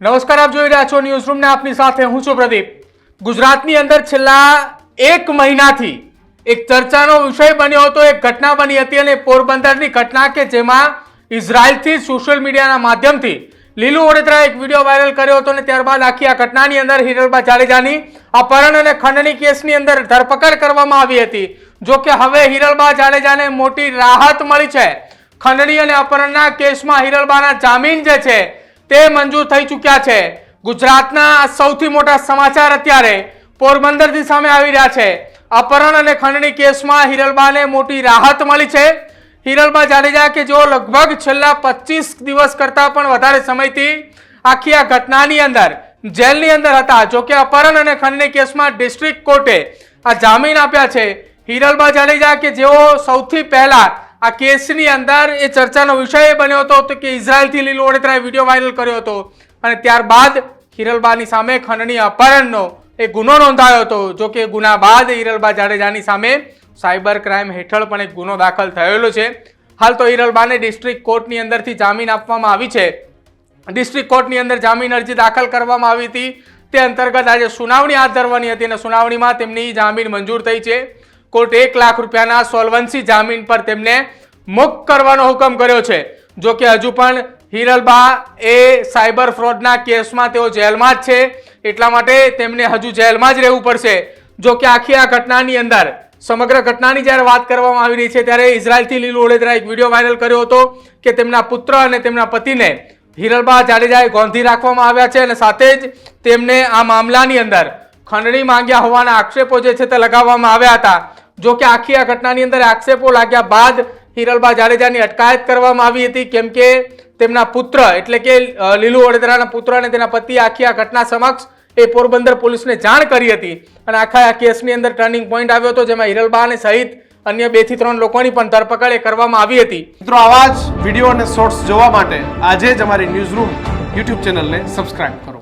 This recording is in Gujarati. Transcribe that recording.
નમસ્કાર, આપ જોઈ રહ્યા છો ન્યૂઝ રૂમને આપની સાથે હું છું પ્રદીપ. ગુજરાતની અંદર છેલ્લા એક મહિનાથી એક ચર્ચાનો વિષય બન્યો હતો, એક ઘટના બની હતી અને પોરબંદરની ઘટના કે જેમાં ઇઝરાયલથી સોશિયલ મીડિયાના માધ્યમથી લીલુ વડોદરા એક વીડિયો વાયરલ કર્યો હતો અને ત્યારબાદ આખી આ ઘટનાની અંદર હિરલબા જાડેજાની અપહરણ અને ખંડણી કેસની અંદર ધરપકડ કરવામાં આવી હતી. જો કે હવે હિરલબા જાડેજાને મોટી રાહત મળી છે. ખંડણી અને અપહરણના કેસમાં હિરલબાના જામીન જે છે તે મંજૂર થઈ ચૂક્યા છે. ગુજરાતના સૌથી મોટા સમાચાર અત્યારે પોરબંદરથી સામે આવી રહ્યા છે. અપહરણ અને ખંડણી કેસમાં હિરલબાને મોટી રાહત મળી છે. હિરલબા જાડેજા કે જેઓ લગભગ છેલ્લા પચીસ દિવસ કરતાં પણ વધારે સમયથી આખી આ ઘટનાની અંદર, જેલની અંદર હતા. જોકે અપહરણ અને ખંડણી કેસમાં ડિસ્ટ્રિક્ટ કોર્ટે આ જામીન આપ્યા છે. હિરલબા જાડેજા કે જેઓ સૌથી પહેલા આ કેસની અંદર એ ચર્ચાનો વિષય બન્યો હતો કે ઇઝરાયલથી લીલુ ઓડેત્રાએ વીડિયો વાયરલ કર્યો હતો. અને ત્યારબાદ હિરલબાની સામે ખંડણી અપહરણનો એ ગુનો નોંધાયો હતો, જો કે ગુના બાદ હિરલબા જાડેજાની સામે સાયબર ક્રાઇમ હેઠળ પણ એક ગુનો દાખલ થયેલો છે. હાલ તો હિરલબાને ડિસ્ટ્રિક્ટ કોર્ટની અંદરથી જામીન આપવામાં આવી છે. ડિસ્ટ્રિક્ટ કોર્ટની અંદર જામીન અરજી દાખલ કરવામાં આવી હતી. તે અંતર્ગત આજે સુનાવણી હાથ ધરવાની હતી અને સુનાવણીમાં તેમની જામીન મંજૂર થઈ છે. કોર્ટે એક લાખ રૂપિયાના સોલ્વન્સી જામીન પર તેમને મુક્ત કરવાનો હુકમ કર્યો છે. જો કે હજુ પણ હિરલબા એ સાયબર ફ્રોડના કેસમાં તેઓ જેલમાં જ છે. એટલા માટે તેમને હજુ જેલમાં જ રહેવું પડશે. જો કે આખી આ ઘટનાની અંદર, સમગ્ર ઘટનાની જ્યારે વાત કરવામાં આવી રહી છે, ત્યારે ઇઝરાયલથી લીલુ ઓળેદરા એક વીડિયો વાયરલ કર્યો હતો કે તેમના પુત્ર અને તેમના પતિને હિરલબા જાડેજાએ ગોંધી રાખવામાં આવ્યા છે અને સાથે જ તેમને આ મામલાની અંદર ખંડણી માંગ્યા હોવાના આક્ષેપો જે છે તે લગાવવામાં આવ્યા હતા. જો કે આખી આ ઘટનાની અંદર આક્ષેપો લાગ્યા બાદ હિરલબા જાડેજાની અટકાયત કરવામાં આવી હતી, કેમ કે તેમના પુત્ર, એટલે કે લીલુ વડોદરાના પુત્ર અને તેના પતિ આખી આ ઘટના સમક્ષ એ પોરબંદર પોલીસને જાણ કરી હતી. અને આખા આ કેસની અંદર ટર્નિંગ પોઈન્ટ આવ્યો હતો, જેમાં હિરલબાને સહિત અન્ય બેથી ત્રણ લોકોની પણ ધરપકડ એ કરવામાં આવી હતી. મિત્રો, આવા જ વીડિયો અને શોર્ટ્સ જોવા માટે આજે જ અમારી ન્યૂઝ રૂમ યુટ્યુબ ચેનલને સબસ્ક્રાઇબ કરો.